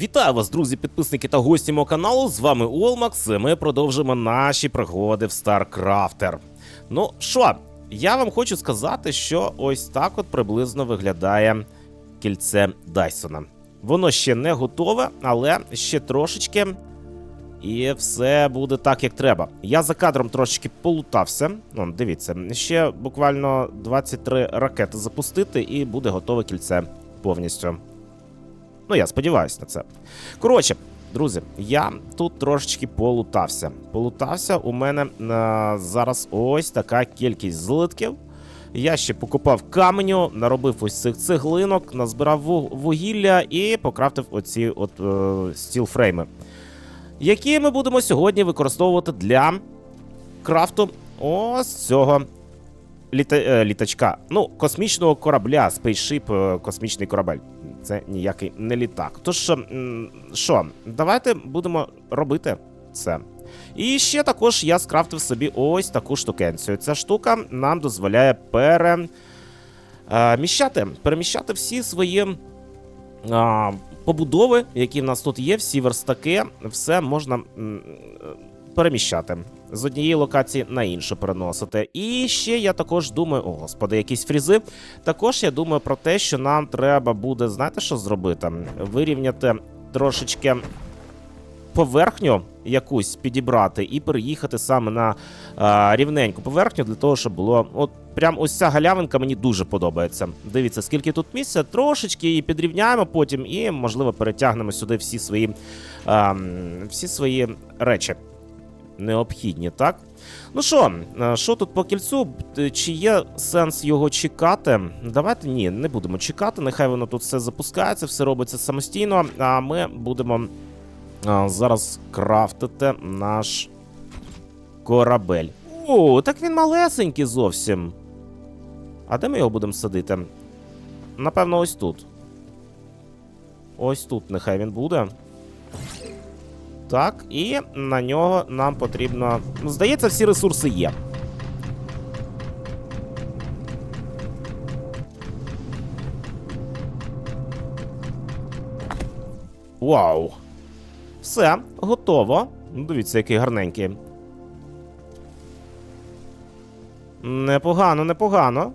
Вітаю вас, друзі, підписники та гості мого каналу. З вами Олмакс. і Ми продовжимо наші пригоди в StarCrafter. Ну що, я вам хочу сказати, що ось так от приблизно виглядає кільце Дайсона. Воно ще не готове, але ще трошечки. І все буде так, як треба. Я за кадром трошечки полутався. Ну, дивіться, ще буквально 23 ракети запустити, і буде готове кільце повністю. Ну, я сподіваюся на це. Коротше, друзі, я тут трошечки полутався. Полутався, у мене е, зараз ось така кількість злитків. Я ще покупав каменю, наробив ось цих цеглинок, назбирав вугілля і покрафтив оці от е, стілфрейми, які ми будемо сьогодні використовувати для крафту ось цього літа, е, літачка. Ну, космічного корабля, спейшип, е, космічний корабель. Це ніякий не літак. Тож, що, давайте будемо робити це. І ще також я скрафтив собі ось таку штукенцію. Ця штука нам дозволяє переміщати, переміщати всі свої побудови, які в нас тут є, всі верстаки, все можна переміщати з однієї локації на іншу переносити. І ще я також думаю, о господи, якісь фрізи. Також я думаю про те, що нам треба буде, знаєте, що зробити? Вирівняти трошечки поверхню якусь підібрати і переїхати саме на а, рівненьку поверхню для того, щоб було. От прям ось ця галявинка мені дуже подобається. Дивіться, скільки тут місця, трошечки її підрівняємо потім, і, можливо, перетягнемо сюди всі свої, а, всі свої речі. Необхідні, так? Ну що, е, що тут по кільцю? Чи є сенс його чекати? Давайте ні, не будемо чекати. Нехай воно тут все запускається, все робиться самостійно. А ми будемо зараз крафтити наш корабель. О, так він малесенький зовсім. А де ми його будемо садити? Напевно, ось тут. Ось тут нехай він буде. Так, і на нього нам потрібно. Ну, здається, всі ресурси є. Вау! Все, готово. Дивіться, який гарненький. Непогано, непогано.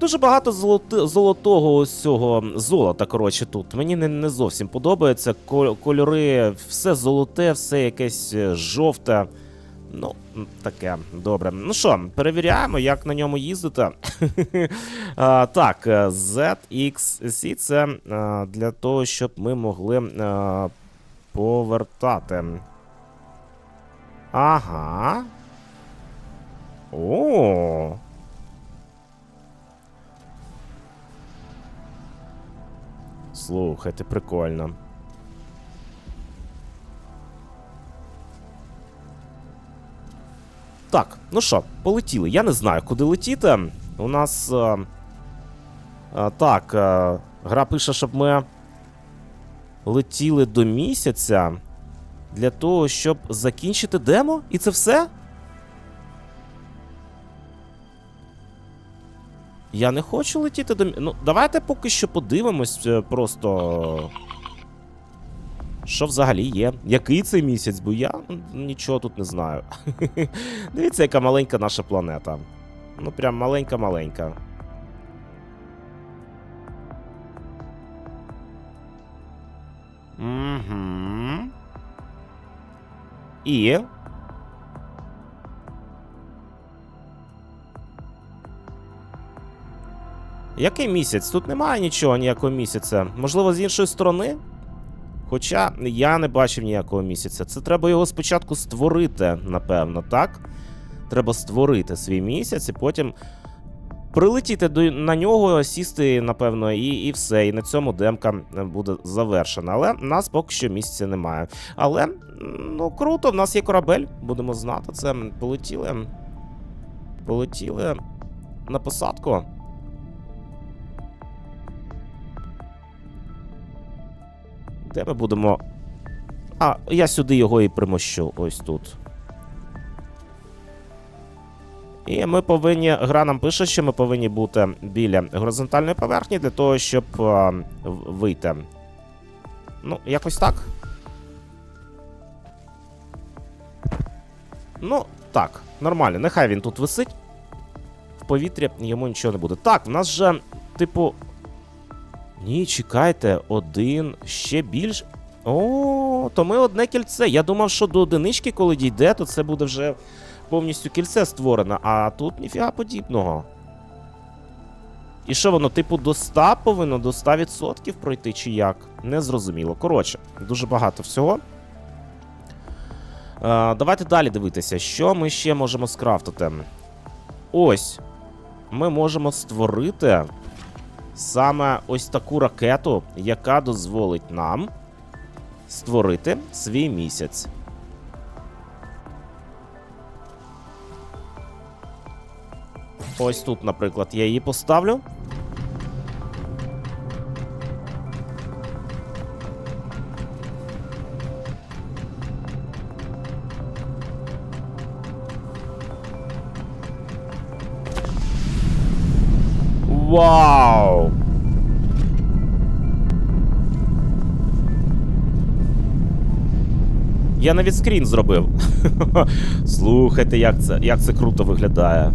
Дуже багато золоти, золотого ось цього золота, коротше, тут. Мені не, не зовсім подобається. Кольори, все золоте, все якесь е, жовте. Ну, таке, добре. Ну що, перевіряємо, як на ньому їздити. а, так, е, ZXC це е, для того, щоб ми могли е, повертати. Ага. О. Слухайте, прикольно. Так, ну що, полетіли. Я не знаю, куди летіти. У нас. Е, е, так, е, гра пише, щоб ми летіли до місяця для того, щоб закінчити демо? І це все? Я не хочу летіти до. Ну, давайте поки що подивимось е, просто. Що взагалі є? Який це місяць? Бо я нічого тут не знаю. Дивіться, яка маленька наша планета. Ну, прям маленька-маленька. Угу. І. Який місяць? Тут немає нічого, ніякого місяця. Можливо, з іншої сторони? Хоча я не бачив ніякого місяця. Це треба його спочатку створити, напевно, так? Треба створити свій місяць і потім прилетіти до, на нього, сісти, напевно, і, і все. І на цьому демка буде завершена. Але в нас поки що місяця немає. Але, ну, круто, в нас є корабель, будемо знати це. Полетіли. Полетіли на посадку. Де ми будемо. А, я сюди його і примощу, ось тут. І ми повинні. Гра нам пише, що ми повинні бути біля горизонтальної поверхні для того, щоб а, вийти Ну, якось так. Ну, так, нормально. Нехай він тут висить. В повітрі йому нічого не буде. Так, в нас же, типу. Ні, чекайте, один ще більш. О, то ми одне кільце. Я думав, що до одинички, коли дійде, то це буде вже повністю кільце створено, а тут ніфіга подібного. І що воно, типу, до 100 повинно до 100% пройти, чи як? Незрозуміло. Коротше, дуже багато всього. Е, давайте далі дивитися, що ми ще можемо скрафтити. Ось. Ми можемо створити саме ось таку ракету, яка дозволить нам створити свій місяць. Ось тут, наприклад, я її поставлю. Вау! Я навіть скрін зробив. Слухайте, як це, як це круто виглядає.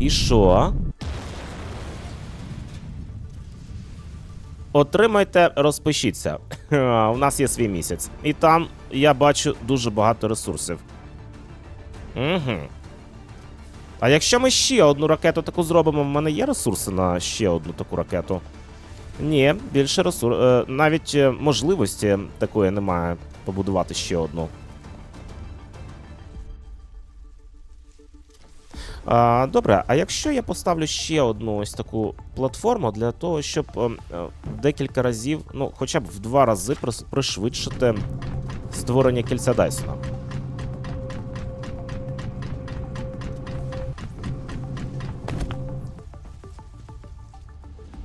І що? Отримайте, розпишіться. У нас є свій місяць. І там я бачу дуже багато ресурсів. Угу. А якщо ми ще одну ракету таку зробимо, в мене є ресурси на ще одну таку ракету? Ні, більше ресур... е, навіть е, можливості такої немає побудувати ще одну. А, добре, а якщо я поставлю ще одну ось таку платформу для того, щоб е, декілька разів, ну, хоча б в два рази пришвидшити створення кільця Дайсона.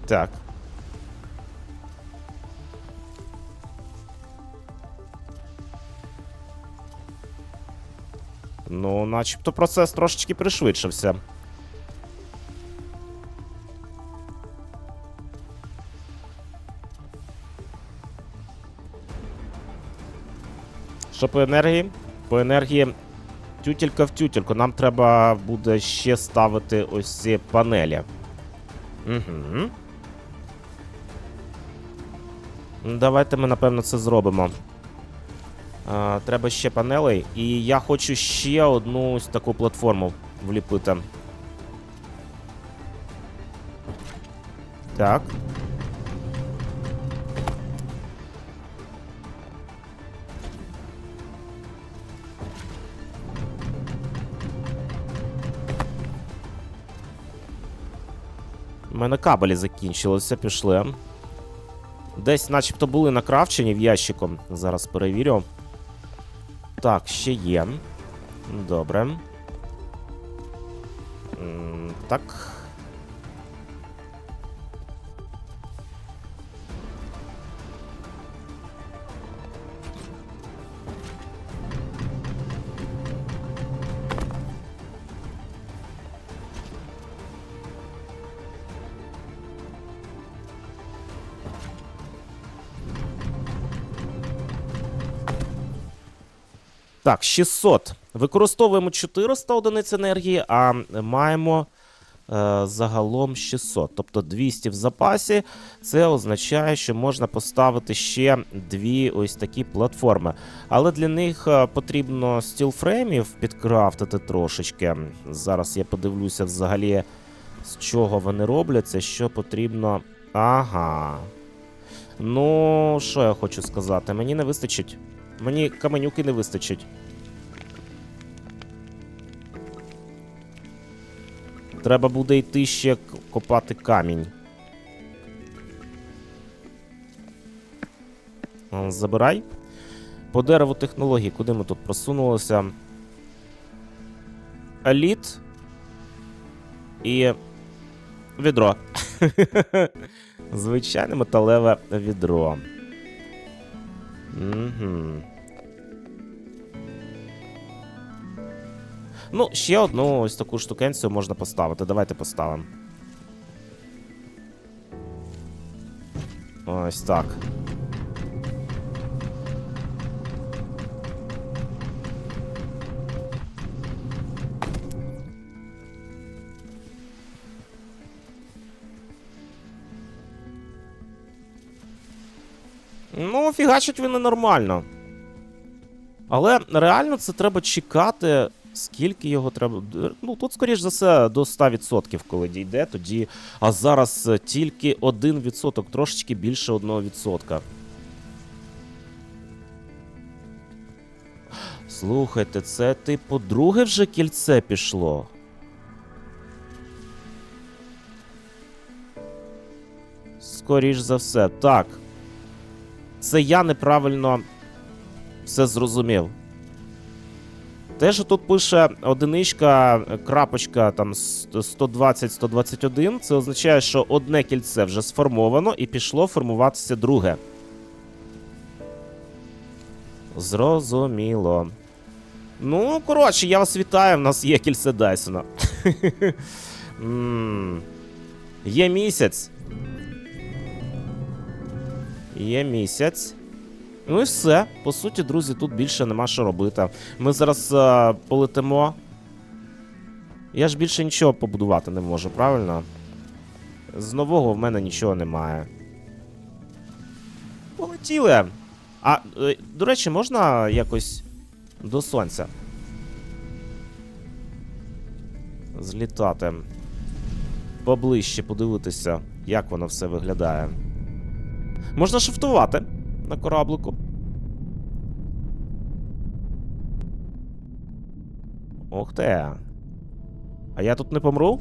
Так. Ну, начебто процес трошечки пришвидшився. Що по енергії? По енергії тютілька в тютільку. Нам треба буде ще ставити ось ці панелі. Угу. Давайте ми, напевно, це зробимо. А, треба ще панелей. І я хочу ще одну ось таку платформу вліпити. Так. У мене кабелі закінчилися, пішли. Десь, начебто, були накравчені в ящиком. Зараз перевірю. Так, ще є. Добре. Так. Так, 600. Використовуємо 400 одиниць енергії, а маємо е, загалом 600. Тобто 200 в запасі. Це означає, що можна поставити ще дві ось такі платформи. Але для них е, потрібно стілфреймів підкрафтити трошечки. Зараз я подивлюся взагалі, з чого вони робляться, що потрібно. Ага. Ну, що я хочу сказати? Мені не вистачить. Мені каменюки не вистачить. Треба буде йти ще копати камінь. Забирай. По дереву технологій, куди ми тут просунулися? Еліт. І. Відро. Звичайне металеве відро. Угу. Ну, ще одну ось таку штукенцію можна поставити. Давайте поставимо. Ось так. Ну, фігачить він нормально. Але реально це треба чекати, скільки його треба. Ну, тут, скоріш за все, до 100%, коли дійде, тоді. А зараз е, тільки 1%, трошечки більше 1%. Слухайте, це типу друге вже кільце пішло. Скоріш за все. Так. Це я неправильно все зрозумів. Те, що тут пише одиничка, крапочка там 120-121, це означає, що одне кільце вже сформовано і пішло формуватися друге. Зрозуміло. Ну, коротше, я вас вітаю, в нас є кільце Дайсона. Є місяць. Є місяць. Ну і все. По суті, друзі, тут більше нема що робити. Ми зараз е, полетимо. Я ж більше нічого побудувати не можу, правильно? З нового в мене нічого немає. Полетіли. А, е, до речі, можна якось до сонця? Злітати. Поближче подивитися, як воно все виглядає. Можна шифтувати на кораблику. Ух ти. А я тут не помру?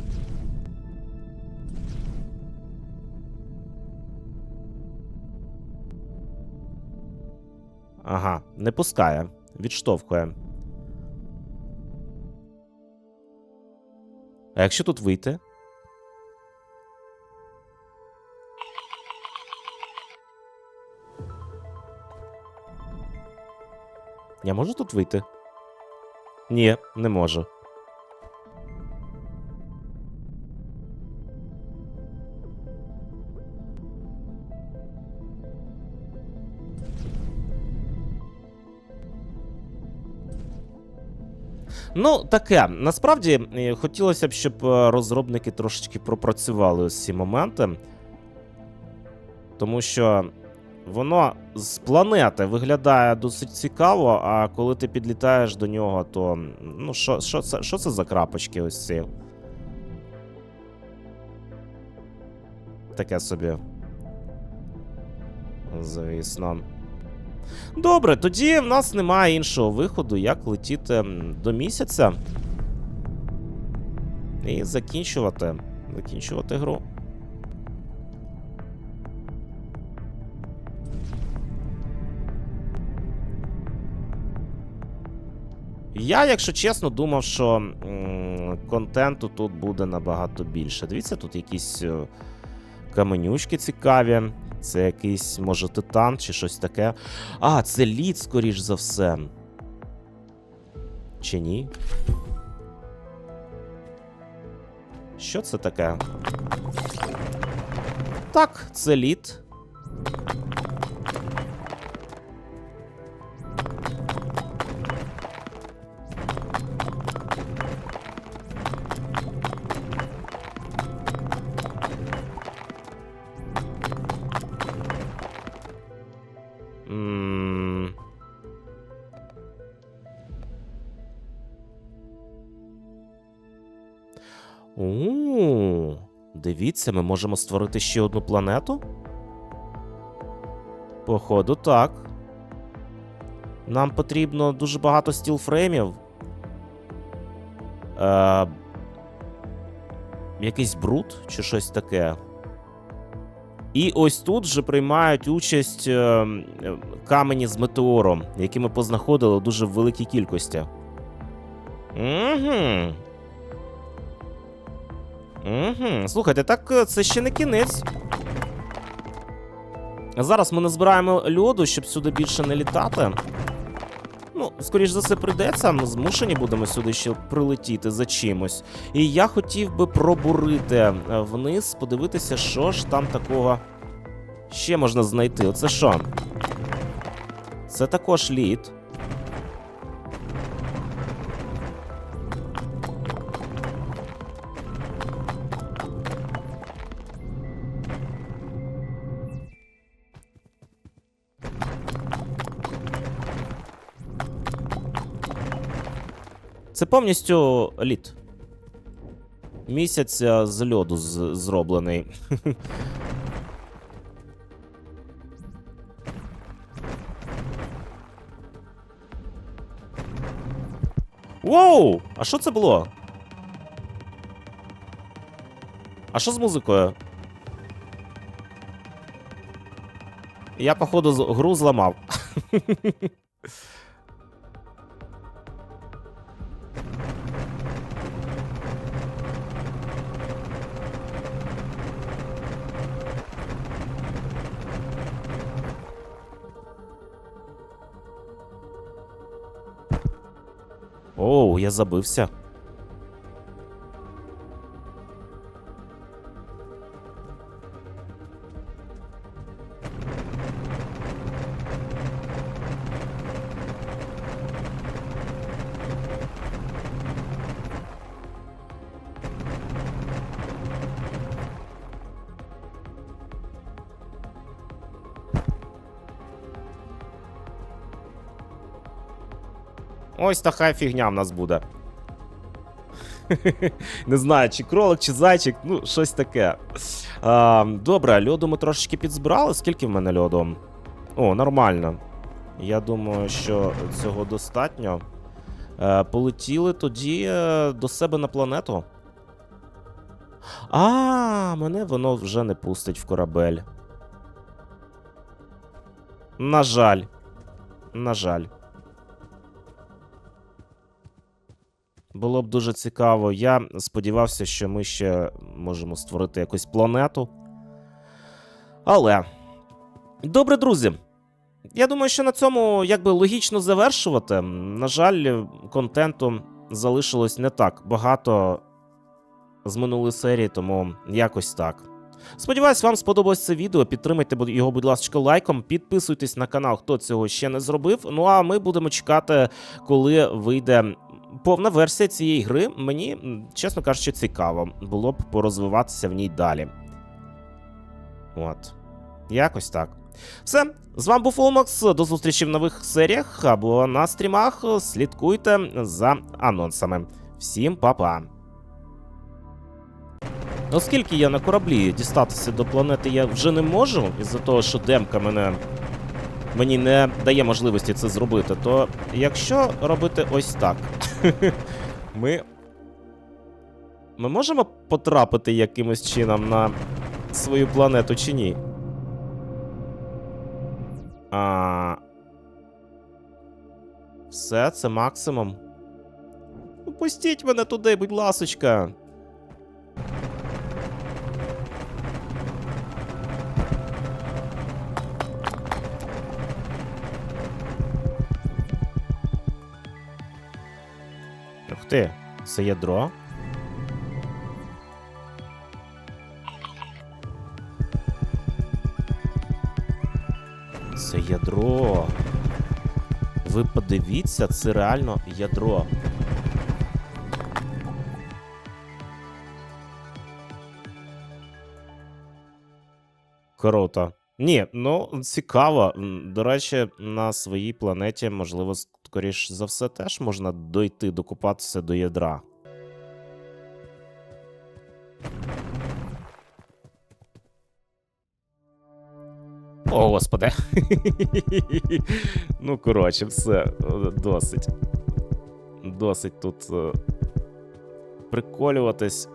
Ага, не пускає, відштовхує. А якщо тут вийти? Я можу тут вийти? Ні, не можу. Ну, таке. Насправді е, хотілося б, щоб е, розробники трошечки пропрацювали ось ці моменти. Тому що воно з планети виглядає досить цікаво, а коли ти підлітаєш до нього, то. Ну, що, що, це, що це за крапочки ось ці? Таке собі. Звісно. Добре, тоді в нас немає іншого виходу, як летіти до місяця. І закінчувати. Закінчувати гру. Я, якщо чесно, думав, що контенту тут буде набагато більше. Дивіться, тут якісь е, каменючки цікаві. Це якийсь, може, титан чи щось таке. А, це лід, скоріш за все. Чи ні? Що це таке? Так, це лід. У, дивіться, ми можемо створити ще одну планету? Походу, так. Нам потрібно дуже багато стілфреймів. Е, якийсь бруд чи щось таке. І ось тут вже приймають участь е, камені з метеором, які ми познаходили дуже великій кількості. Угу. Угу. Слухайте, так е, це ще не кінець. Зараз ми назбираємо льоду, щоб сюди більше не літати. Ну, скоріш за все, прийдеться. Ми змушені будемо сюди ще прилетіти за чимось. І я хотів би пробурити е, вниз, подивитися, що ж там такого ще можна знайти? Оце що? Це також лід. Це повністю лід. Місяць е, з льоду з- зроблений. Воу! А що це було? А що з музикою? Я, походу, гру зламав. Оу, я забився. Ось така фігня в нас буде. Не знаю, чи кролик, чи зайчик, ну, щось таке. А, добре, льоду ми трошечки підзбирали. Скільки в мене льоду? О, нормально. Я думаю, що цього достатньо. Е, полетіли тоді е, до себе на планету. А, мене воно вже не пустить в корабель. На жаль. На жаль. Було б дуже цікаво. Я сподівався, що ми ще можемо створити якусь планету. Але. Добре, друзі. Я думаю, що на цьому якби логічно завершувати. На жаль, контенту залишилось не так багато з минулої серії, тому якось так. Сподіваюсь, вам сподобалось це відео. Підтримайте його, будь ласка, лайком. Підписуйтесь на канал, хто цього ще не зробив. Ну а ми будемо чекати, коли вийде повна версія цієї гри. Мені, чесно кажучи, цікаво. Було б порозвиватися в ній далі. От. Якось так. Все, з вами був Олмакс. До зустрічі в нових серіях або на стрімах. Слідкуйте за анонсами. Всім па-па. Оскільки я на кораблі дістатися до планети я вже не можу, із-за того, що демка мене мені не дає можливості це зробити, то якщо робити ось так, ми. Ми можемо потрапити якимось чином на свою планету чи ні? А... Все, це максимум. Ну, Пустіть мене туди, будь ласочка. Ти, це ядро. Це ядро. Ви подивіться, це реально ядро. Круто. Ні, ну цікаво. До речі, на своїй планеті, можливо, скоріш за все, теж можна дойти, докупатися до ядра. О, господи. ну, коротше, все, е, досить. Досить тут е, приколюватись.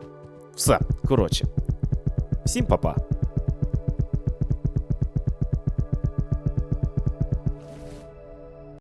Все, коротше. Всім па-па.